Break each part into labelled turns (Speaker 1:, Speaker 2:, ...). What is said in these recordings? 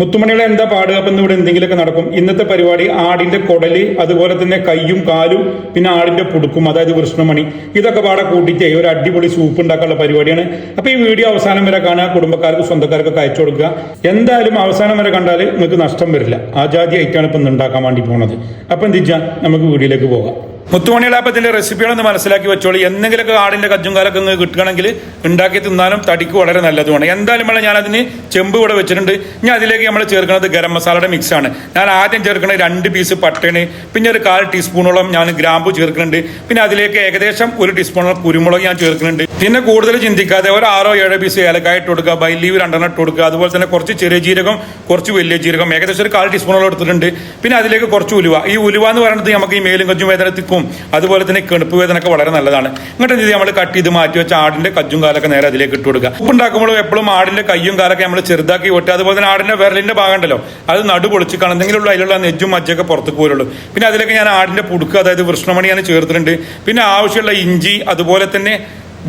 Speaker 1: മുത്തുമണികളെ എന്താ പാടുക? അപ്പം ഇവിടെ എന്തെങ്കിലുമൊക്കെ നടക്കും. ഇന്നത്തെ പരിപാടി ആടിന്റെ കൊടൽ അതുപോലെ തന്നെ കയ്യും കാലും പിന്നെ ആടിന്റെ പുടുക്കും അതായത് കൃഷ്ണമണി. ഇതൊക്കെ പാടെ കൂട്ടിയിട്ട് ഒരു അടിപൊളി സൂപ്പ് ഉണ്ടാക്കാനുള്ള പരിപാടിയാണ്. അപ്പൊ ഈ വീഡിയോ അവസാനം വരെ കാണുക. കുടുംബക്കാർക്ക് സ്വന്തക്കാർക്ക് അയച്ചു കൊടുക്കുക. എന്തായാലും അവസാനം വരെ കണ്ടാൽ നിങ്ങൾക്ക് നഷ്ടം വരില്ല. ആ ജാതി ഐറ്റാണ് ഇപ്പം ഉണ്ടാക്കാൻ വേണ്ടി പോണത്. അപ്പം എന്തിച്ചാ നമുക്ക് വീഡിയോയിലേക്ക് പോകാം. മുത്തുമണികളാപ്പത്തിന്റെ റെസിപ്പികളൊന്ന് മനസ്സിലാക്കി വെച്ചോളൂ. എന്തെങ്കിലുമൊക്കെ ആടിന്റെ കജ്ജും കാലൊക്കെ ഒന്ന് കിട്ടുകയാണെങ്കിൽ ഉണ്ടാക്കി തിന്നാലും തടിക്ക് വളരെ നല്ലതുമാണ്. എന്തായാലും വേണം ഞാൻ അതിന് ചെമ്പ് ഇവിടെ വെച്ചിട്ടുണ്ട്. ഇനി അതിലേക്ക് നമ്മൾ ചേർക്കുന്നത് ഗരം മസാലയുടെ മിക്സ് ആണ്. ഞാൻ ആദ്യം ചേർക്കുന്നത് രണ്ട് പീസ് പട്ടണി പിന്നെ ഒരു കാൽ ടീസ്പൂണോളം ഞാൻ ഗ്രാമ്പു ചേർക്കുന്നുണ്ട്. പിന്നെ അതിലേക്ക് ഏകദേശം ഒരു ടീസ്പൂണോളം കുരുമുളക് ഞാൻ ചേർക്കുന്നുണ്ട്. പിന്നെ കൂടുതൽ ചിന്തിക്കാതെ ഒരു ആറോ ഏഴോ പീസ് ഏലക്കായ ഇട്ട് കൊടുക്കുക ബൈലീവ് രണ്ടെണ്ണം ഇട്ട് കൊടുക്കുക. അതുപോലെ തന്നെ കുറച്ച് ചെറിയ ജീരകം കുറച്ച് വലിയ ജീരകം. ഏകദേശം ഒരു കാൽ ടീസ്പൂണോളം എടുത്തിട്ടുണ്ട്. പിന്നെ അതിലേക്ക് കുറച്ച് ഉലുവ. ഈ ഉലുവ എന്ന് പറയുന്നത് നമുക്ക് ഈ മേലും കജ്ജും വേദനത്തിക്കും അതുപോലെ തന്നെ കെണുപ്പ് വേദനയൊക്കെ വളരെ നല്ലതാണ്. ഇങ്ങോട്ട് എന്ത് നമ്മൾ കട്ട് ചെയ്ത് മാറ്റി വെച്ച ആടിന്റെ കജ്ജും കാലൊക്കെ നേരെ അതിലേക്ക് ഇട്ട് കൊടുക്കുക. ഉപ്പ് ഉണ്ടാക്കുമ്പോഴും എപ്പോഴും ആടിന്റെ കയ്യും കാലൊക്കെ നമ്മൾ ചെറുതാക്കി വിട്ട് അതുപോലെ തന്നെ ആടിന്റെ വിരലിന്റെ ഭാഗം ഉണ്ടല്ലോ അത് നടു പൊളിച്ച് എന്തെങ്കിലും അതിലുള്ള നെജ്ജും മജ്ജൊക്കെ പുറത്തേക്ക് പോലുള്ളൂ പിന്നെ അതിലൊക്കെ ഞാൻ ആടിന്റെ പുടുക്ക് അതായത് വൃഷ്ണമണി ഞാൻ ചേർത്തിട്ടുണ്ട്. പിന്നെ ആവശ്യമുള്ള ഇഞ്ചി അതുപോലെ തന്നെ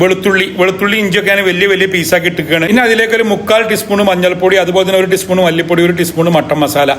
Speaker 1: വെളുത്തുള്ളി വെളുത്തുള്ളി ഇഞ്ചിയൊക്കെയാണ് വലിയ വലിയ പീസാക്കി ഇട്ടിരിക്കുകയാണ്. പിന്നെ അതിലേക്ക് ഒരു മുക്കാൽ ടീസ്പൂൺ മഞ്ഞൾപ്പൊടി അതുപോലെ തന്നെ ഒരു ടീസ്പൂൺ മല്ലിപ്പൊടി ഒരു ടീസ്പൂൺ മട്ടൻ മസാല.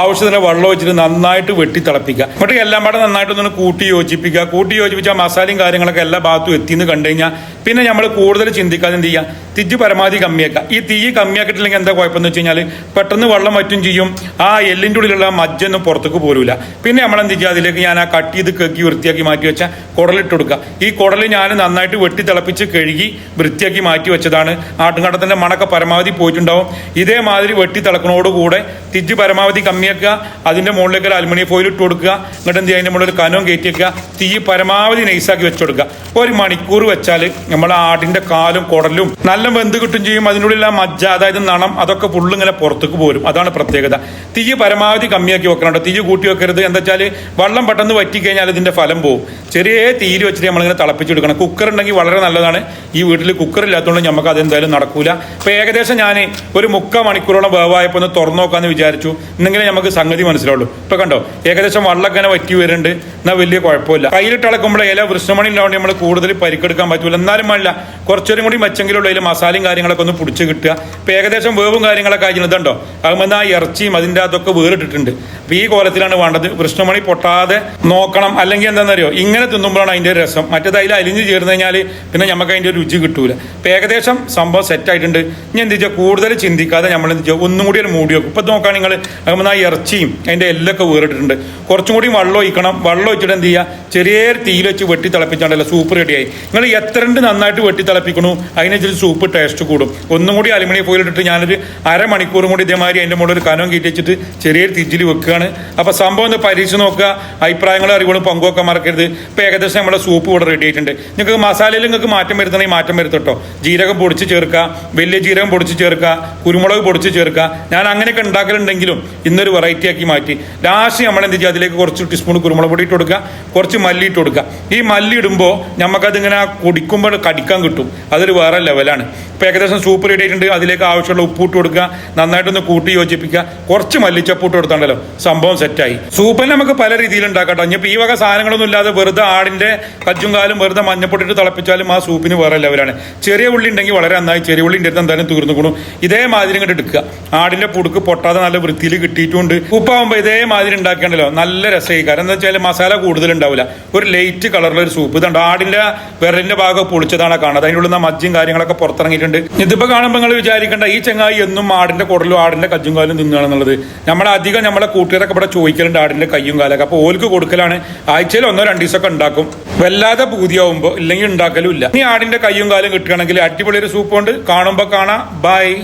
Speaker 1: ആവശ്യത്തിന് വെള്ളം വെച്ചിട്ട് നന്നായിട്ട് വെട്ടി തിളപ്പിക്കുക. എന്നിട്ട് എല്ലാം പാടെ നന്നായിട്ടൊന്ന് കൂട്ടി യോജിപ്പിക്കുക. കൂട്ടി യോജിപ്പിച്ച മസാലയും കാര്യങ്ങളൊക്കെ എല്ലാ ഭാഗത്തും എത്തിയെന്ന് കണ്ടു കഴിഞ്ഞാൽ പിന്നെ നമ്മൾ കൂടുതൽ ചിന്തിക്കാതെ എന്ത് ചെയ്യുക? തിജ് പരമാവധി കമ്മിയാക്കുക. ഈ തീ കമ്മിയാക്കിയിട്ടില്ലെങ്കിൽ എന്താ കുഴപ്പമെന്ന് വെച്ച് കഴിഞ്ഞാൽ പെട്ടെന്ന് വെള്ളം മറ്റും ചെയ്യും. ആ എല്ലിന്റെ ഉള്ളിലുള്ള മജ്ജൊന്നും പുറത്തേക്ക് പോരൂല. പിന്നെ നമ്മൾ എന്ത് ചെയ്യുക? അതിലേക്ക് ഞാൻ ആ കട്ട് ചെയ്ത് കക്കി വൃത്തിയാക്കി മാറ്റി വെച്ച കുടലിട്ട് കൊടുക്കുക. ഈ കുടൽ ഞാൻ നന്നായിട്ട് വെട്ടി തിളപ്പിച്ച് കഴുകി വൃത്തിയാക്കി മാറ്റി വെച്ചതാണ്. ആട്ടുംകാട്ടത്തിന്റെ മണൊക്കെ പരമാവധി പോയിട്ടുണ്ടാവും. ഇതേമാതിരി വെട്ടി തിളക്കണോടുകൂടെ തിജ് പരമാവധി കമ്മിയാക്കുക അതിന്റെ മുകളിലേക്ക് ഒരു അലുമിനിയം ഫോയിൽ ഇട്ട് കൊടുക്കുക എന്നിട്ട് എന്ത് ചെയ്യുക അതിന്റെ മുകളിൽ ഒരു കനവും കയറ്റി വെക്കുക തീ പരമാവധി നൈസാക്കി വെച്ചു കൊടുക്കുക. ഒരു മണിക്കൂർ വെച്ചാൽ നമ്മൾ ആടിന്റെ കാലും കുടലും നല്ല വെന്ത് കിട്ടും ചെയ്യും. അതിനുള്ളിൽ മജ്ജ അതായത് നണം അതൊക്കെ ഫുള്ള് ഇങ്ങനെ പുറത്തേക്ക് പോരും. അതാണ് പ്രത്യേകത. തീ പരമാവധി കമ്മിയാക്കി വെക്കണം തീ കൂട്ടി വെക്കരുത്. എന്താ വെച്ചാൽ വെള്ളം പെട്ടെന്ന് വറ്റി കഴിഞ്ഞാൽ ഇതിന്റെ ഫലം പോകും ചെറിയ തീര് വെച്ചിട്ട് നമ്മളിങ്ങനെ തിളപ്പിച്ചെടുക്കണം. കുക്കർ ഉണ്ടെങ്കിൽ വളരെ നല്ലതാണ്. ഈ വീട്ടിൽ കുക്കർ ഇല്ലാത്തതുകൊണ്ട് നമുക്ക് അതെന്തായാലും നടക്കൂല. അപ്പൊ ഏകദേശം ഞാൻ ഒരു മുക്കാൽ മണിക്കൂറോളം വേവായപ്പോൾ ഒന്ന് തുറന്നു നോക്കാന്ന് വിചാരിച്ചു. എന്നെങ്കിലും നമുക്ക് സംഗതി മനസ്സിലാവുള്ളൂ. ഇപ്പൊ കണ്ടോ? ഏകദേശം വെള്ളം ഇങ്ങനെ വറ്റി വരുന്നുണ്ട്. എന്നാൽ വലിയ കുഴപ്പമില്ല. കയ്യിലിട്ട് ഇളക്കുമ്പോൾ ഇല വൃഷ്ണമണി ഇല്ലാണ്ട് നമ്മൾ കൂടുതൽ പരിക്കെടുക്കാൻ പറ്റില്ല എന്നാലും അല്ല കുറച്ചൊരു കൂടി മെച്ചെങ്കിലുള്ള അതിൽ മസാലയും കാര്യങ്ങളൊക്കെ ഒന്ന് പിടിച്ച് കിട്ടുക. ഇപ്പം ഏകദേശം വേവും കാര്യങ്ങളൊക്കെ ആയിരുന്നതുണ്ടോ അതുമ്പോൾ ആ ഇറച്ചിയും അതിന്റെ അതൊക്കെ വേറിട്ടിട്ടുണ്ട്. അപ്പം ഈ കോലത്തിലാണ് വേണ്ടത്. വൃഷ്ണമണി പൊട്ടാതെ നോക്കണം. അല്ലെങ്കിൽ എന്താണെന്നറിയോ ഇങ്ങനെ തിന്നുമ്പോഴാണ് അതിന്റെ രസം. മറ്റേത് അതിൽ അലിഞ്ഞ് ചേർന്ന് കഴിഞ്ഞാൽ പിന്നെ നമുക്ക് ഒരു രുചി കിട്ടൂല. ഇപ്പൊ ഏകദേശം സംഭവം സെറ്റ് ആയിട്ടുണ്ട്. ഇനി എന്ത് വെച്ചാൽ കൂടുതൽ ചിന്തിക്കാതെ നമ്മൾ എന്ത് ചെയ്യുക ഒന്നും കൂടി ഒരു മൂടി വെക്കും. ഇപ്പം നോക്കുകയാണെങ്കിൽ നിങ്ങൾ ആ ഇറച്ചിയും അതിന്റെ എല്ലൊക്കെ വേറിട്ടിട്ടുണ്ട്. കുറച്ചും കൂടി വെള്ളം ഒഴിക്കണം. വെള്ളം ഒഴിച്ചിട്ട് എന്ത് ചെയ്യുക ചെറിയ തീയിൽ വെച്ച് വെട്ടി തിളപ്പിച്ചാണ്ടല്ലോ സൂപ്പ് റെഡിയായി നിങ്ങൾ എത്രണ്ട് നന്നായിട്ട് വെട്ടി തിളപ്പിക്കണു അതിനനുസരിച്ച് സൂപ്പ് ടേസ്റ്റ് കൂടും. ഒന്നും കൂടി അലുമിനിയം ഫോയിൽ ഞാനൊരു അരമണിക്കൂറും കൂടി ഇതേമാതിരി അതിന്റെ മുകളിൽ കനം കയറ്റി വെച്ചിട്ട് ചെറിയൊരു തിജിൽ വെക്കുകയാണ്. അപ്പോൾ സംഭവം ഒന്ന് പരീക്ഷിച്ച് നോക്കുക. അഭിപ്രായങ്ങളും അറിവുകളും പങ്കുവെക്കാൻ മറക്കരുത്. ഇപ്പൊ ഏകദേശം നമ്മുടെ സൂപ്പ് ഇവിടെ റെഡി ആയിട്ടുണ്ട്. നിങ്ങൾക്ക് മസാലയിൽ നിങ്ങൾക്ക് മാറ്റം വരുത്തണമെങ്കിൽ മാറ്റം വരുത്തട്ടോ. ജീരകം പൊടിച്ച് ചേർക്കുക വലിയ ജീരകം പൊടിച്ച് ചേർക്കുക കുരുമുളക് പൊടിച്ച് ചേർക്കുക. ഞാൻ അങ്ങനെയൊക്കെ ഉണ്ടാക്കലുണ്ടെങ്കിലും ഇന്നൊരു വെറൈറ്റി ആക്കി മാറ്റി. ലാസ്റ്റ് നമ്മൾ എന്ത് ചെയ്യുക അതിലേക്ക് കുറച്ച് ടീസ്പൂൺ കുരുമുളക് പൊടി ഇട്ട് കൊടുക്കുക കുറച്ച് മല്ലി ഇട്ട് കൊടുക്കുക. ഈ മല്ലി ഇടുമ്പോൾ നമുക്കതിങ്ങനെ കുടിക്കുമ്പോൾ കടിക്കാൻ കിട്ടും. അതൊരു വേറെ ലെവലാണ് ഇപ്പൊ ഏകദേശം സൂപ്പർ റെഡി ആയിട്ടുണ്ട്. അതിലേക്ക് ആവശ്യമുള്ള ഉപ്പ് ഇട്ട് കൊടുക്കുക. നന്നായിട്ടൊന്ന് കൂട്ടി യോജിപ്പിക്കുക. കുറച്ച് മല്ലിച്ചപ്പ് ഇട്ട് കൊടുത്താണ്ടല്ലോ. സംഭവം സെറ്റായി സൂപ്പിന് നമുക്ക് പല രീതിയിൽ ഉണ്ടാക്കട്ടോ. ഇനിയിപ്പോൾ ഈ വക സാധനങ്ങളൊന്നും ഇല്ലാതെ വെറുതെ ആടിന്റെ കജ്ജും കാലും വെറുതെ മഞ്ഞപ്പൊട്ടിട്ട് തിളപ്പിച്ചാലും ആ സൂപ്പിന് വേറെ ലെവലാണ് ചെറിയ ഉള്ളി ഉണ്ടെങ്കിൽ വളരെ നന്നായി ചെറിയ ഉള്ളി ഉണ്ടായിരുന്നു എന്തായാലും തീർന്നു കൂടും. ഇതേമാതിരി ഇങ്ങോട്ട് എടുക്കുക. ആടിന്റെ പുടുക്ക് പൊട്ടാതെ നല്ല വൃത്തിയിൽ കിട്ടിയിട്ടുണ്ട്. ഉപ്പാകുമ്പോൾ ഇതേമാതിരി ഉണ്ടാക്കേണ്ടല്ലോ നല്ല രസമായി. കാരണം എന്താ വെച്ചാൽ മസാല കൂടുതലുണ്ടാവില്ല ഒരു ലൈറ്റ് കളറിലൊരു സൂപ്പ് ഇതുണ്ട്. ആടിന്റെ വിരലിന്റെ ഭാഗം പൊളിച്ചതാണ് കാണുന്നത്. അതിനുള്ള നിന്ന് മജ്ജയും കാര്യങ്ങളൊക്കെ പുറത്തിറങ്ങിയിട്ടുണ്ട് ഇതിപ്പോ കാണുമ്പോൾ നിങ്ങൾ വിചാരിക്കേണ്ട ഈ ചങ്ങായി എന്നും ആടിന്റെ കുടലും ആടിന്റെ കജ്ജും കാലും തിന്നുകയാണെന്നുള്ളത്. നമ്മളെ അധികം നമ്മളെ കൂട്ടുകാരൊക്കെ ഇവിടെ ചോദിക്കലുണ്ട് ആടിന്റെ കയ്യും കാലൊക്കെ. അപ്പൊ ഓൽക്ക് കൊടുക്കലാണ്. ആഴ്ചയിൽ ഒന്നോ രണ്ടു ദിവസമൊക്കെ ഉണ്ടാക്കും. വല്ലാതെ പൂതിയാവുമ്പോൾ ഇല്ലെങ്കിൽ ഉണ്ടാക്കലും ഇല്ല. ഈ ആടിന്റെ കയ്യും കാലും കിട്ടുകയാണെങ്കിൽ അടിപൊളി ഒരു സൂപ്പ് കൊണ്ട് കാണുമ്പോൾ കാണാം. ബൈ